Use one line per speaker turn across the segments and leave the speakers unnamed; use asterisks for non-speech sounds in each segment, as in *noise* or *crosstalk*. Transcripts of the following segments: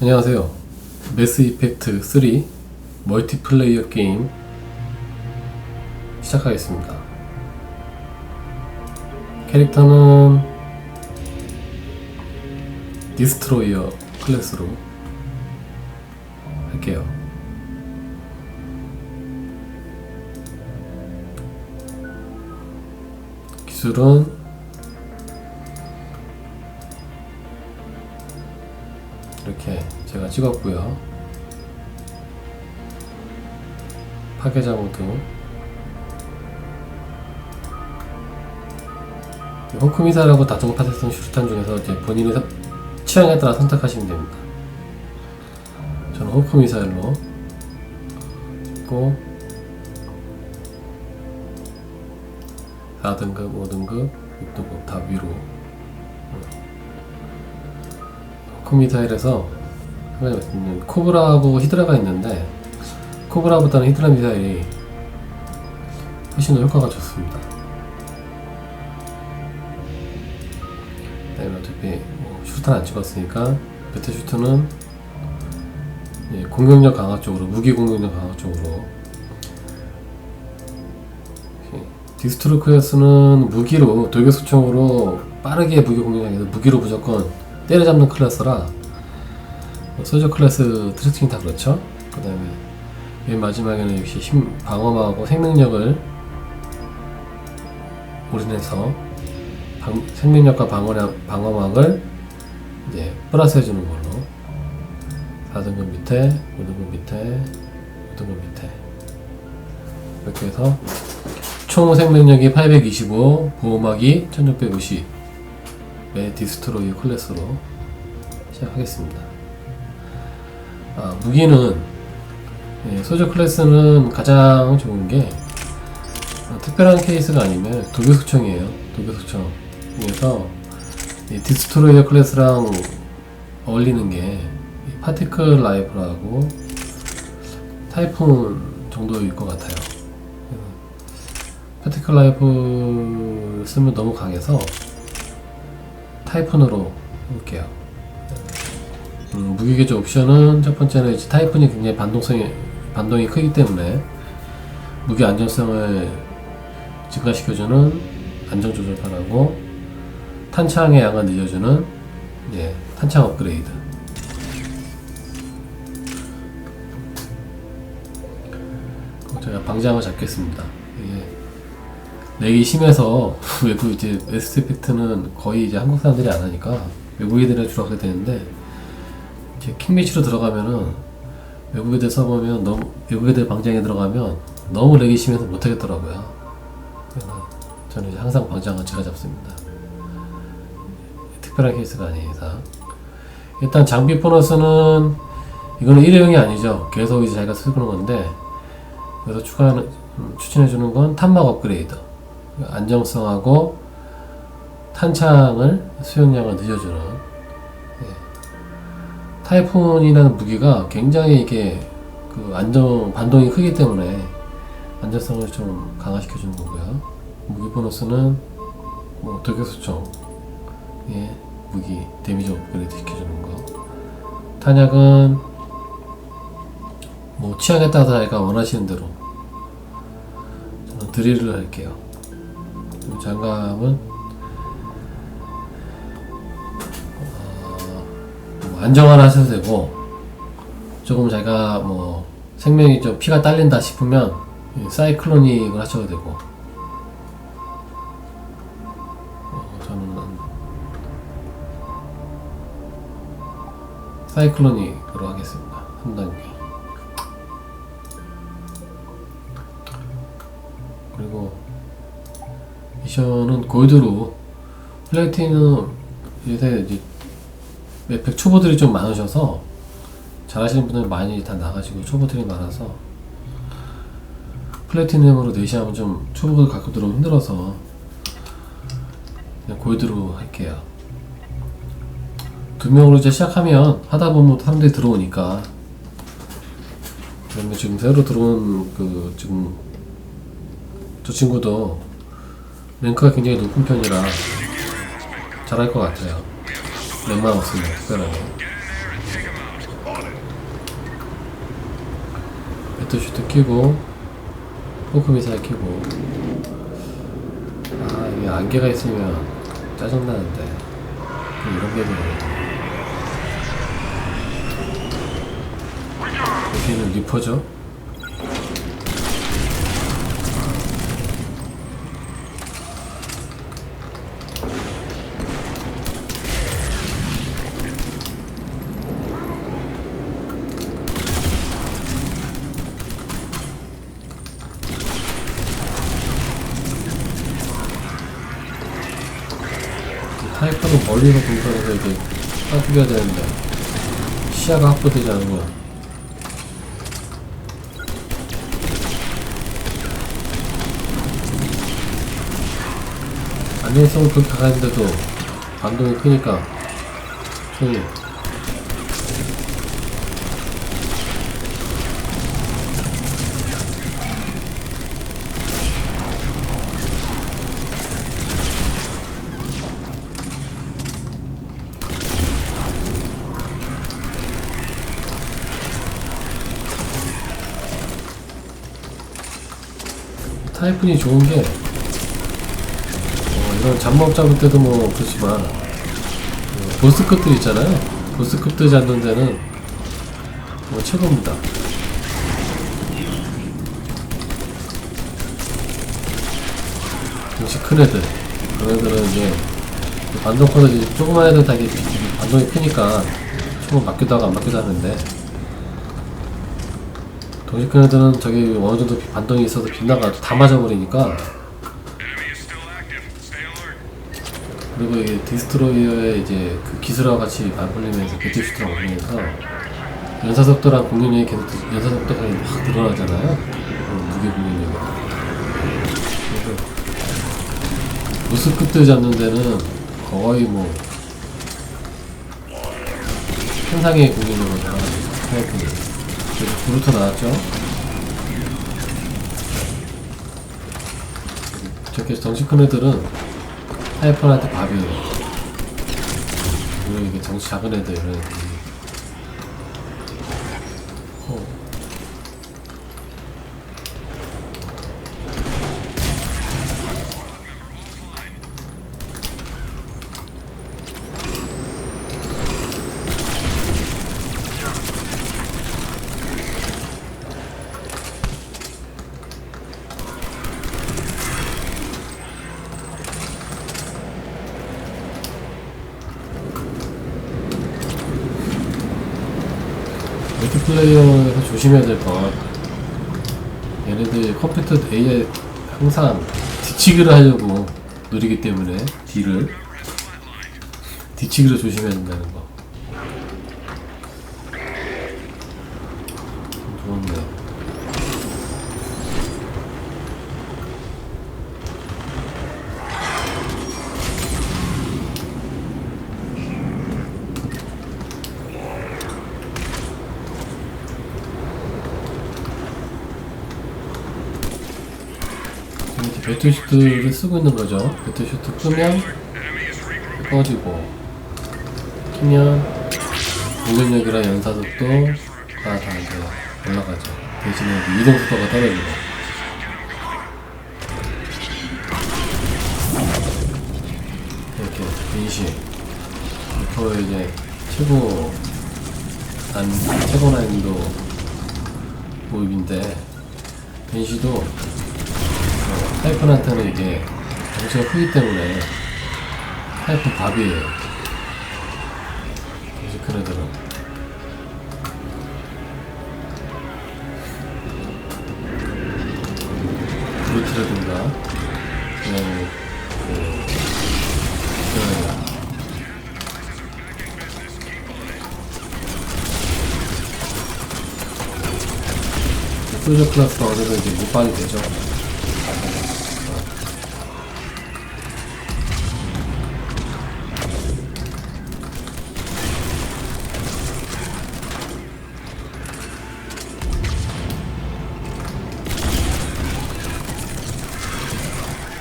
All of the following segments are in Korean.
안녕하세요. 매스 이펙트 3 멀티플레이어 게임 시작하겠습니다. 캐릭터는 디스트로이어 클래스로 할게요. 기술은 찍었고요. 파괴자 모드. 호크미사라고 다중 파세선 슈루탄 중에서 이제 본인의 선- 취향에 따라 선택하시면 됩니다. 저는 호크미사일로 있고 4등급, 5등급, 6등급 다 위로 호크미사일에서 한 가지 말씀드리면 코브라하고 히드라가 있는데 코브라보다는 히드라 미사일이 훨씬 더 효과가 좋습니다. 그다음에 어차피 뭐 슈트는 안 찍었으니까 베테 슈트는 예, 공격력 강화 쪽으로 무기 공격력 강화 쪽으로 예, 디스트로크에서는 무기로 돌격 소총으로 빠르게 무기 공격하기 위해서 무기로 무조건 때려잡는 클래스라 뭐 소저 클래스 트리스팅 다 그렇죠. 그 다음에 맨 마지막에는 역시 힘 방어막하고 생명력을 올인해서 방- 생명력과 방어력, 방어막을 이제 플러스 해주는 걸로. 4등급 밑에 5등급 밑에 5등급 밑에. 이렇게 해서 총 생명력이 825 보호막이 1650의 디스트로이 클래스로 시작하겠습니다 아, 무기는 예, 소저 클래스는 가장 좋은 게 어, 특별한 케이스가 아니면 도교수청이에요. 도교수청. 그래서 이 디스트로이어 클래스랑 어울리는 게이 파티클 라이프라고 타이푼 정도일 것 같아요. 파티클 라이프 쓰면 너무 강해서 타이푼으로 해볼게요. 음, 무기계조 옵션은 첫 번째는 이제 타이푼이 굉장히 반동성이 반동이 크기 때문에 무기 안전성을 증가시켜주는 안정 조절판하고 탄창의 양을 늘려주는 예, 탄창 업그레이드. 제가 방장을 잡겠습니다. 이게 렉이 심해서 *laughs* 외국 이제 웨스트 이펙트는 거의 이제 한국 사람들이 안 하니까 외국 애들이 주로 하게 되는데 이제 킹매치로 들어가면은 외국 애들 써보면 너무 외국 애들 방장에 들어가면 너무 렉이 심해서 못하겠더라고요. 저는 이제 항상 방장은 제가 잡습니다. 특별한 케이스가 아닌 이상. 일단 장비 보너스는 이거는 일회용이 아니죠. 계속 이제 자기가 쓰는 건데 그래서 추가하는 음, 추천해 주는 건 탄막 업그레이드, 안정성하고 탄창을 수용량을 예. 타이푼이라는 무기가 굉장히 이게 그 안정 반동이 크기 때문에 안전성을 좀 강화시켜 주는 거고요. 무기 보너스는 뭐 돌격 수총 예, 무기 데미지 업그레이드 시켜주는 거. 탄약은 뭐 취향에 따라 자기가 원하시는 대로 저는 드릴을 할게요. 장갑은 안정화를 하셔도 되고 조금 자기가 뭐 생명이 좀 피가 딸린다 싶으면 이 사이클로닉을 하셔도 되고 어, 저는 사이클로닉으로 하겠습니다. 한 단계. 그리고 미션은 골드로 플래티넘 요새 이제 맵팩 초보들이 좀 많으셔서 잘하시는 분들 많이 다 나가시고 초보들이 많아서 플래티넘으로 내시하면 좀 초보들 갖고 들어오면 힘들어서 그냥 골드로 할게요. 두 명으로 이제 시작하면 하다 보면 사람들이 들어오니까 그러면 지금 새로 들어온 그 지금 저 친구도 랭크가 굉장히 높은 편이라 잘할 것 같아요. 맥만 없으면 특별하게. 배터슈트 끼고 포크 미사일 끼고. 아 이게 안개가 있으면 짜증나는데. 이런 게 되네. 여기는 리퍼죠? 타이퍼는 멀리서 공격해서 이제 따죽여야 되는데 시야가 확보되지 않은 거야. 안정성은 그렇게 가는데도 반동이 크니까 손이 타이푼이 좋은 게 어, 이런 잡몹 잡을 때도 뭐 그렇지만 어, 보스급들 있잖아요. 보스급들 잡는 데는 뭐 최고입니다. 역시 큰 애들. 그런 애들은 이제 반동커도 이제 조그만 애들 다 이게 반동이 크니까 총을 맞기도 하고 안 맞기도 하는데 큰 애들은 저기 어느 정도 반동이 있어서 빗나가 다 맞아버리니까. 그리고 이게 디스트로이어의 이제 그 기술과 같이 맞물리면서 배틀슈트랑 올리면서 연사 속도랑 공격력이 계속 드- 연사 속도가 확 늘어나잖아요. 어, 무게 공격력이. 그래서 보스급들 잡는 데는 거의 뭐 현상의 공격력을 타이푼이 그래서 브루터 나왔죠. 저렇게 덩치 큰 애들은 타이푼한테 밥이에요. 그리고 이게 덩치 작은 애들 이런 애들이 어. 멀티플레이어에서 조심해야 될 건 얘네들 컴퓨터 AI 항상 뒤치기를 하려고 누리기 때문에 D를. 뒤치기를 조심해야 된다는 거 좋은데 이렇게 배틀슈트를 쓰고 있는 거죠 배틀슈트 끄면. 꺼지고 키면 공격력이랑 연사속도가 다 이제 올라가죠 대신에 그 이동 속도가 떨어지고 이렇게 인식 이거 이제 최고 난 최고 난이도 모임인데 인시도 어, 타이푼한테는 이게 정치가 크기 때문에 타이푼 밥이에요. 정치 큰 애들은. 브루트라든가, 그냥, 그, 그냥, 소저 클래스가 어느 정도 이제 못방이 되죠.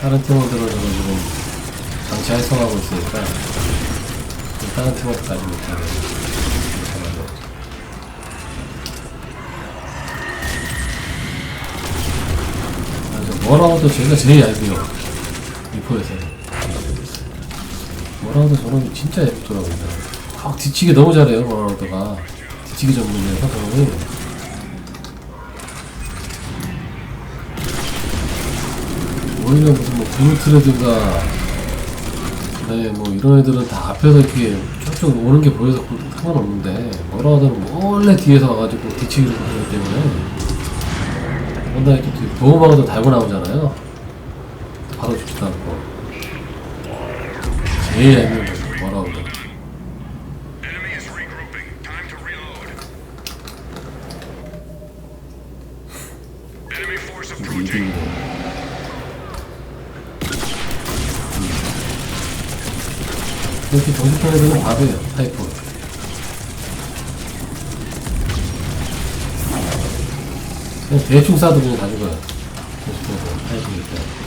다른 팀원들은 저거 지금 장치 활성화하고 있으니까 다른 팀원들까지 못하게 뭐라고도 제가 제일 얇아요. 리포에서. 뭐라고도 저는 진짜 얇더라고요. 아, 뒤치기 너무 잘해요, 뭐라고도가. 뒤치기 전문이라서 저는. 오히려 무슨 뭐 브루트라든가 네, 뭐 이런 애들은 다 앞에서 이렇게 쭉쭉 오는 게 보여서 상관없는데 뭐라고는 몰래 뒤에서 와가지고 뒤치기를 하기 때문에 또 뒤에 보호막도 달고 나오잖아요. 바로 죽지도 않고. 제일 뭐라고도.
Enemy is
이렇게 애들은 밥이에요 타이프 그냥 대충 싸도 그냥 다 죽어요 정식해서 타이프니까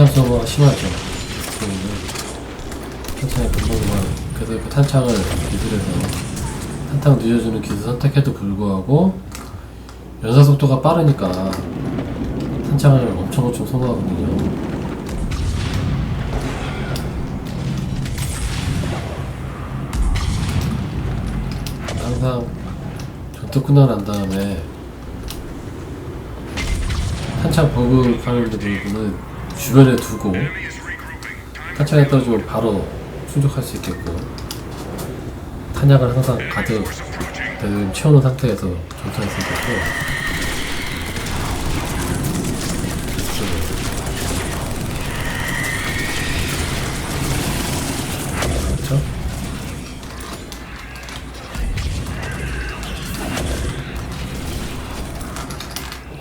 탄창 서버가 심하죠. 그러면 탄창이 금방만 그래서 그 탄창을 기술해서 탄창 늦어주는 기술 선택해도 불구하고 연사 속도가 빠르니까 탄창을 엄청 엄청 소모하거든요. 항상 전투 끝나고 난 다음에 한창 버그하는 부분은 주변에 두고 한창에 떠주면 바로 충족할 수 있게끔 탄약을 항상 가득 채워놓은 상태에서 전투할 수 있게끔?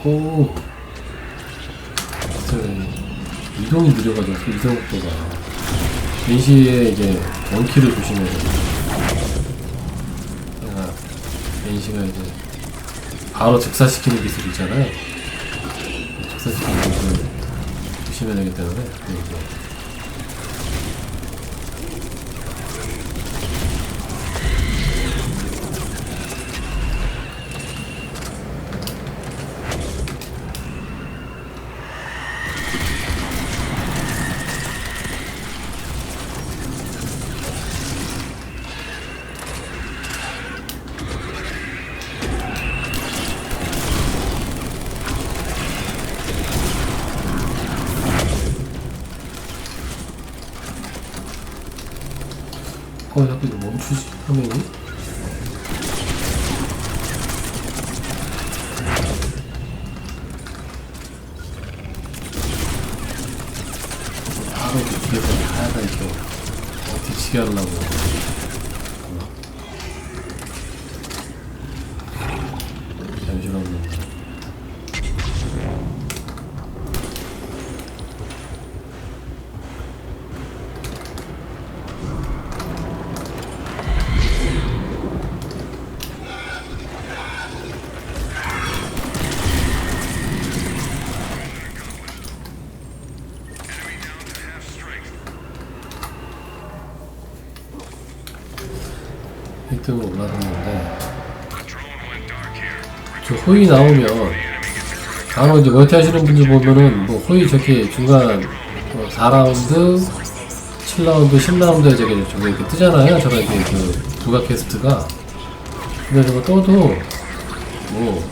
오그 이동이 느려가지고 그 이동 속도가 NC에 이제 원키를 조심해야 돼요. 내가 NC가 이제 바로 즉사시키는 기술 있잖아요. 즉사시키는 기술 조심해야 되기 때문에 그 이제 화면이 바로 그 뒤에서 하야가 이렇게 어, 뒤치게 하려고 호위 나오면 간혹 이제 멀티 하시는 분들 보면은 뭐 호위 저렇게 중간 뭐 4라운드, 7라운드, 10라운드에 저게 이렇게 뜨잖아요. 저거 이렇게 그 부가 캐스트가. 근데 저거 떠도 뭐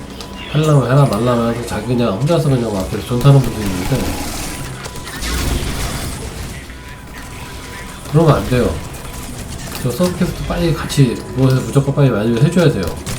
하려면 해라 말라면 해서 자기 그냥 혼자서 그냥 막 앞에서 존타는 분들이 있는데 그러면 안 돼요. 저 서브 캐스트 빨리 같이 누워서 무조건 빨리 만족을 해줘야 돼요.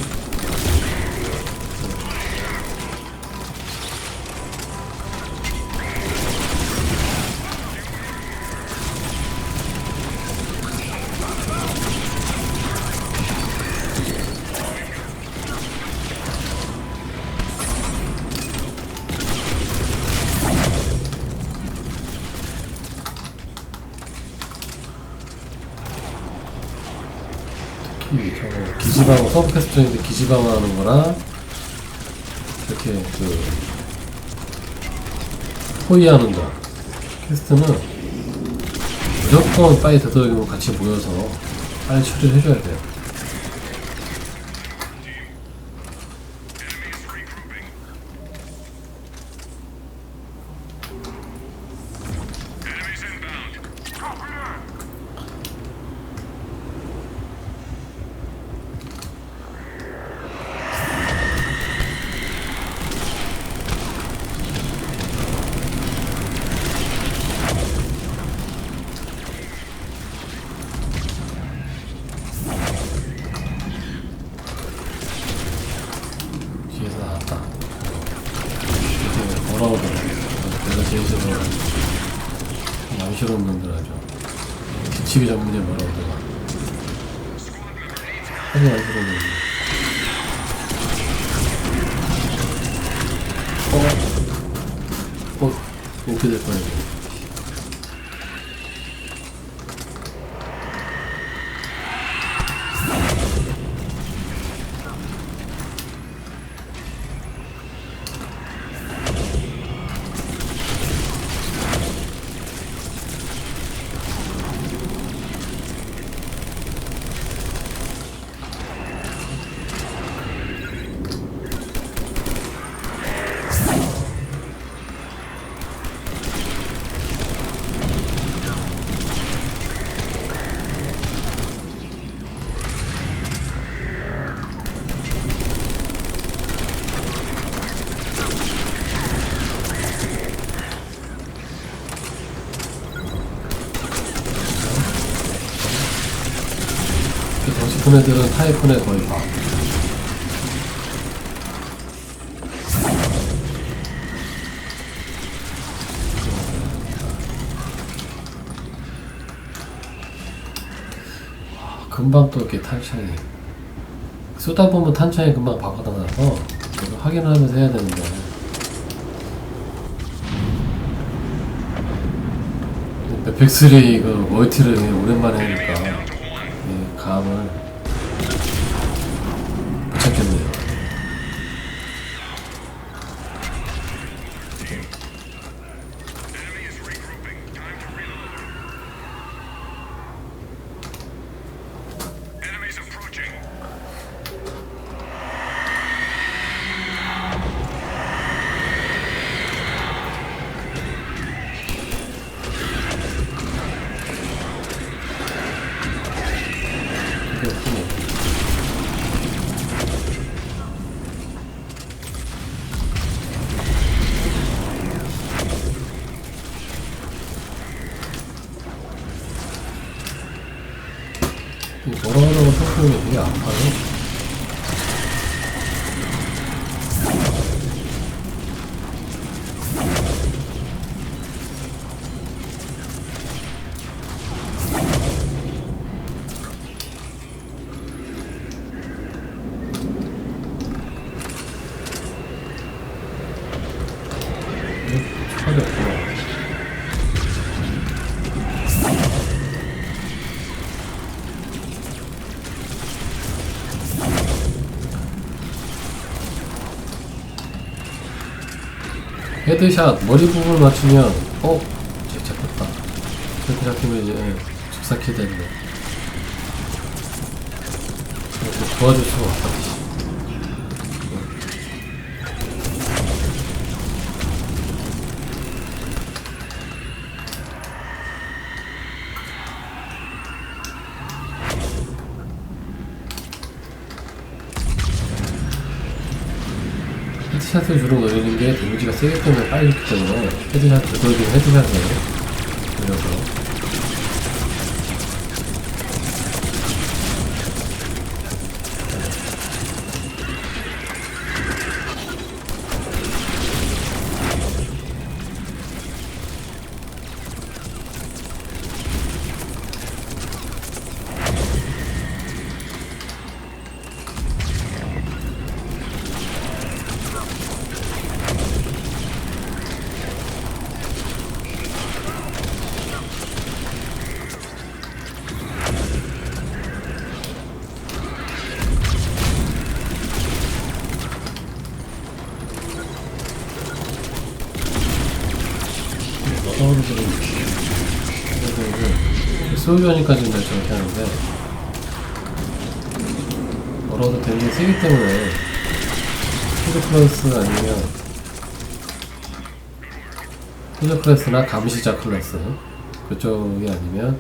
캐스터인데 기지방어 하는 거랑 이렇게 그 호위하는 거 캐스트는 무조건 빨리 되도록이면 같이 모여서 빨리 처리를 해줘야 돼요. 하기 안 놈들. 어? 어? 이렇게 될 뻔했네. 큰 애들은 타이푼에 거의 봐. 와, 금방 또 이렇게 탄창이. 쏘다 보면 탄창이 금방 바꿔다 나서 이거 확인을 하면서 해야 되는데. 에펙3 이거 멀티를 오랜만에 하니까 헤드샷 머리 부분을 맞추면 어? 이제 잡혔다. 이렇게 잡히면 이제 죽사키 됐네 이렇게 도와줄 수가 없다 헤드샷을 주로 노리는 게 데미지가 세기 때문에 빨리 죽기 때문에 헤드샷 되돌리는 헤드샷을 노려서 소유하니까지는 저렇게 하는데 걸어도 되는 게 세기 때문에 푸드 클래스 아니면 푸드 클래스나 감시자 클래스 그쪽이 아니면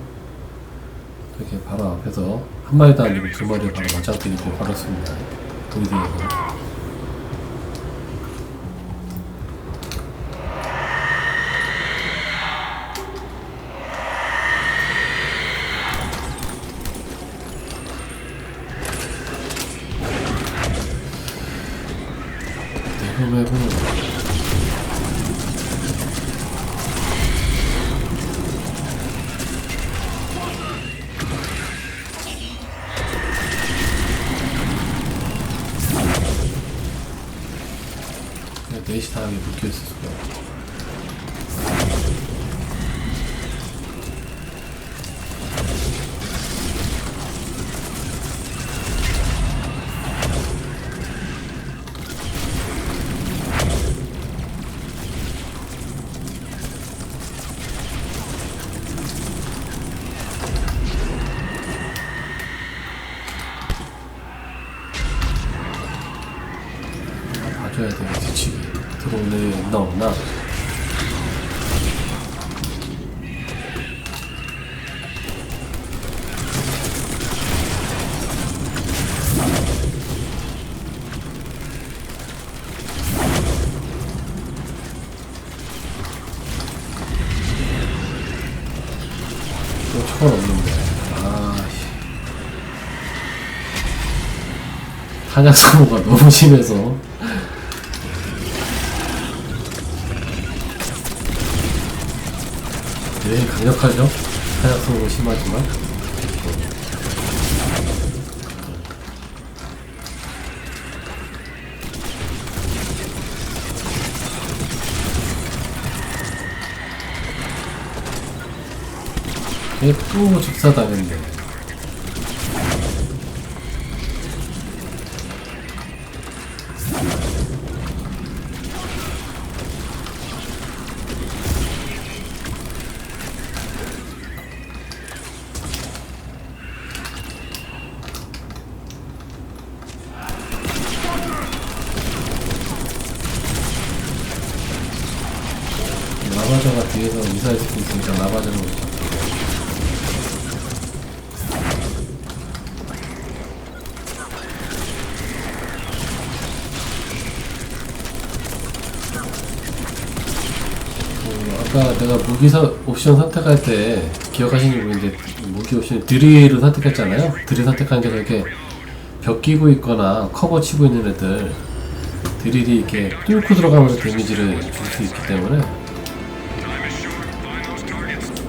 이렇게 바로 앞에서 한 마리도 아니고 두 마리 바로 맞짱뜨리고 바로 씁니다. 보이드에서 봐줘야 돼요. 뒤치기 들어오네. 없나 없나? 또 초월 없는데. 아씨. 한약 사고가 너무 심해서 강력하죠? 한약 사고가 심하지만 얘또 직사당했네 사, 옵션 선택할 때 기억하시는 분인데 무기 옵션 드릴을 선택했잖아요. 드릴 선택한 게 저렇게 벽 끼고 있거나 커버 치고 있는 애들 드릴이 이렇게 뚫고 들어가면서 데미지를 줄 수 있기 때문에.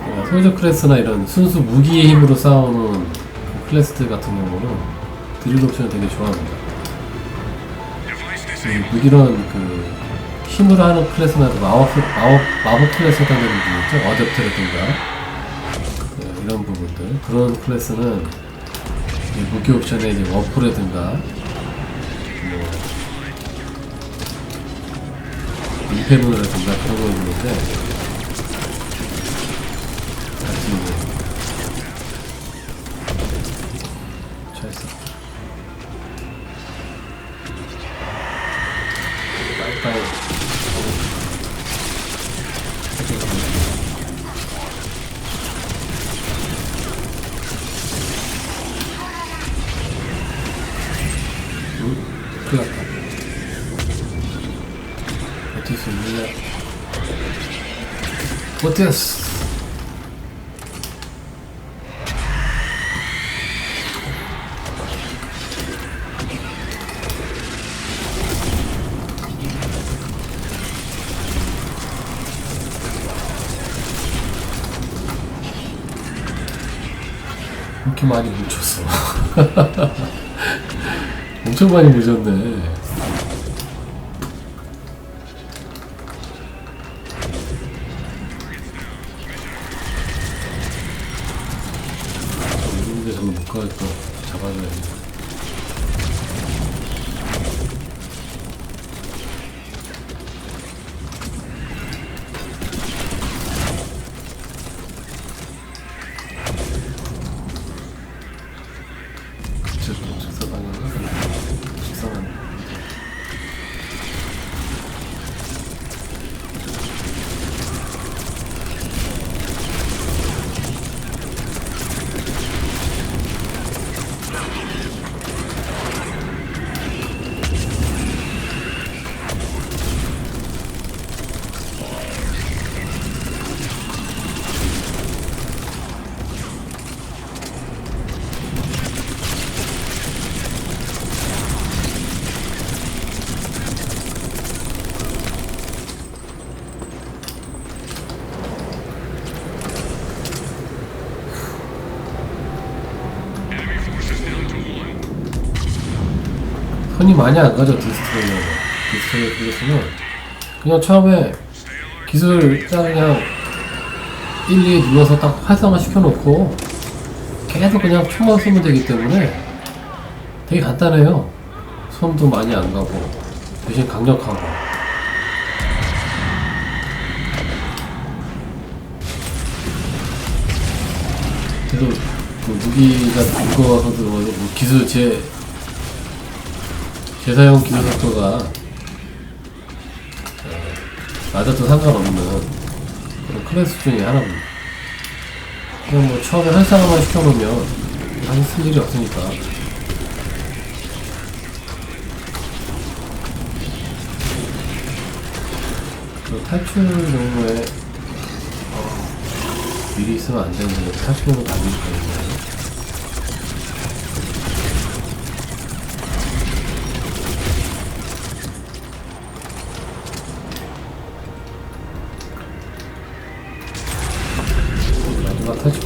어, 소저 클래스나 이런 순수 무기의 힘으로 싸우는 그 클래스들 같은 경우는 드릴 옵션을 되게 좋아합니다. 무기런 그 힘으로 하는 클래스나 그 마법 마법 마법 클래스 같은 경우 있죠? 어댑트라든가. 네, 이런 부분들. 그런 클래스는 이 무기 옵션에 이제 워프라든가. 뭐 임페문이라든가 그런 거 있는데 큰일 났다 버틸 수 있느냐 버텼어? 이렇게 많이 묻혔어. *laughs* 엄청 많이 묻었네. 돈이 많이 안 가죠 디스트로이어는 디스트로이어 클래스는 그냥 처음에 기술 딱 그냥 1, 2 눌러서 딱 활성화 시켜놓고 계속 그냥 총만 쏘면 되기 때문에 되게 간단해요. 손도 많이 안 가고 대신 강력하고 그래도 그 무기가 무거워서 들어가서 뭐 기술 제 재사용 기술 속도가 어, 맞아도 상관없는 그런 클래스 중에 하나입니다. 그냥 뭐 처음에 활성화만 시켜놓으면 많이 쓸 일이 없으니까. 그 탈출 경우에 어, 미리 있으면 안 되는데 탈출 경우 다 미리 되는데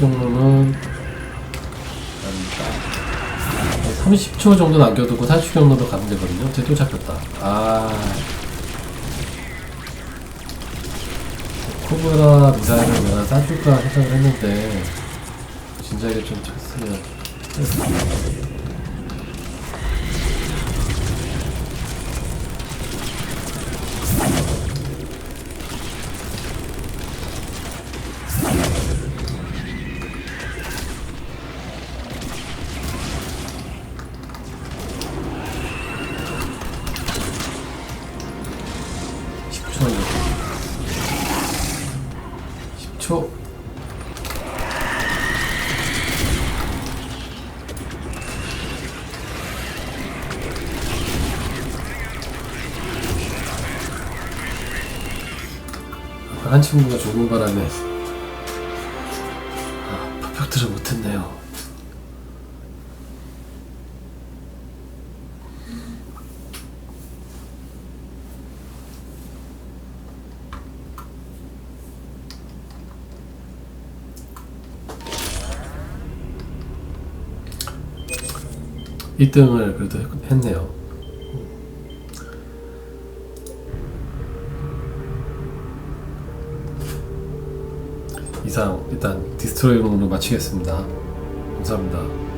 경로는 한 30초 정도 남겨두고 탈출 경로로 가면 되거든요. 쟤 또 잡혔다. 아. 코브라 미사일을 내가 쏴줄까 생각을 했는데, 진작에 좀 쳤으면. 초. 한 친구가 죽은 바람에 아, 퍼펙트를 못했네요. 일등을 그래도 했- 했네요. 이상 일단 디스트로이로 마치겠습니다. 감사합니다.